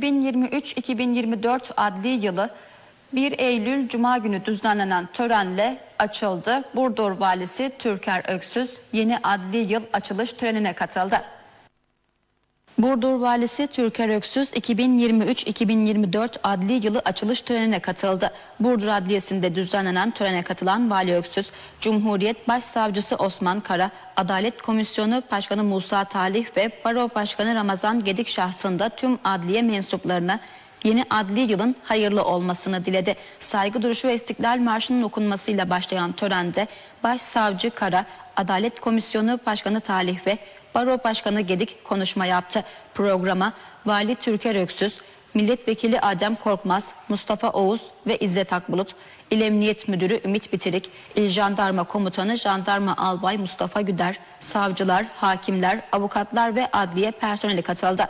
2023-2024 adli yılı 1 Eylül Cuma günü düzenlenen törenle açıldı. Burdur Valisi Türker Öksüz yeni adli yıl açılış törenine katıldı. Burdur Valisi Türker Öksüz 2023-2024 adli yılı açılış törenine katıldı. Burdur Adliyesi'nde düzenlenen törene katılan Vali Öksüz, Cumhuriyet Başsavcısı Osman Kara, Adalet Komisyonu Başkanı Musa Talih ve Baro Başkanı Ramazan Gedik şahsında tüm adliye mensuplarına yeni adli yılın hayırlı olmasını diledi. Saygı duruşu ve İstiklal Marşı'nın okunmasıyla başlayan törende Başsavcı Kara, Adalet Komisyonu Başkanı Talih ve Baro Başkanı Gedik konuşma yaptı. Programa Vali Türker Öksüz, Milletvekili Adem Korkmaz, Mustafa Oğuz ve İzzet Akbulut, İl Emniyet Müdürü Ümit Bitirik, İl Jandarma Komutanı Jandarma Albay Mustafa Güder, savcılar, hakimler, avukatlar ve adliye personeli katıldı.